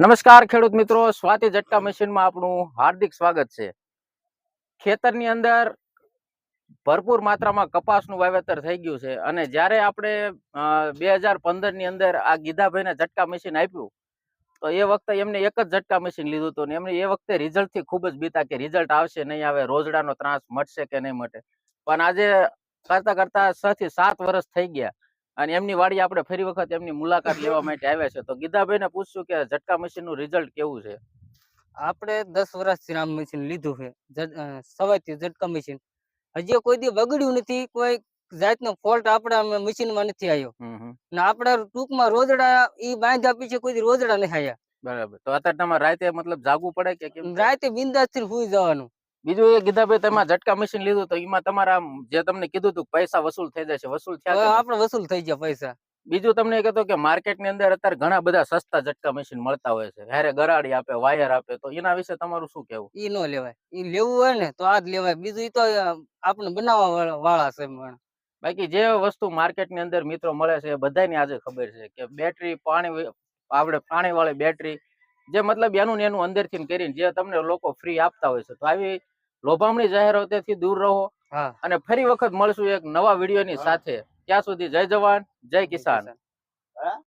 નમસ્કાર ખેડૂત મિત્રો, સ્વાતિ ઝટકા મશીનમાં આપણું હાર્દિક સ્વાગત છે. ખેતરની અંદર ભરપૂર માત્રામાં કપાસનું વાવેતર થઈ ગયું છે અને જ્યારે આપણે બે હજાર પંદરની અંદર આ ગીધાભાઈને ઝટકા મશીન આપ્યું, તો એ વખતે એમને એક જ ઝટકા મશીન લીધું હતું ને એમને એ વખતે રિઝલ્ટથી ખૂબ જ બીતા કે રિઝલ્ટ આવશે નહીં આવે રોજડાનો ત્રાસ મટશે કે નહીં મટે પણ આજે કરતા કરતા છ થી સાત વર્ષ થઈ ગયા. અને એમની વાડી આપણે ફરી વખત એમની મુલાકાત લેવા માટે આવ્યા છે. તો ગીધાભાઈને પૂછશું કે ઝટકા મશીનનું રિઝલ્ટ કેવું છે? આપણે દસ વર્ષથી રામ મશીન લીધું છે. સવાયથી ઝટકા મશીન હજી કોઈ દી બગડ્યું નથી કોઈ જાતનો ફોલ્ટ આપણા મશીનમાં નથી આવ્યો. ને આપણા ટૂંકમાં રોજડા ઈ આપી છે કોઈ રોજડા નહીં આવ્યા. બરાબર. તો અત્યારે તમારે રાતે મતલબ જાગવું પડે કે રાતે બિંદાસથી સુઈ જવાનું. બીજું એ ગીધાભાઈ તમે ઝટકા મશીન લીધું તો એમાં તમારા જે તમને કીધું હતું કે પૈસા વસૂલ થઈ જશે વસૂલ થયા આપણે વસૂલ થઈ ગયા પૈસા. બીજું તમને કહેતો કે માર્કેટની અંદર અત્યારે ઘણા બધા સસ્તા ઝટકા મશીન મળતા હોય છે. હારે ગરાડી આપે વાયર આપે તો એના વિશે તમારું શું કેવું ઈ નો લેવાય. ઈ લેવું હોય ને તો આ જ લેવાય. બીજું ઈ તો આપણે બનાવવા વાળા- છે. બાકી જે વસ્તુ માર્કેટની અંદર મિત્રો મળે છે એ બધાની આજે ખબર છે કે બેટરી પાણી આપણે પાણી વાળી બેટરી જે મતલબ એનું ને એનું અંદરથી કરીને જે તમને લોકો ફ્રી આપતા હોય છે. તો આવી લોભામણી જાહેરાતોથી દૂર રહો અને ફરી વખત મળશું એક નવા વિડીયોની સાથે. ત્યાં સુધી જય જવાન જય કિસાન.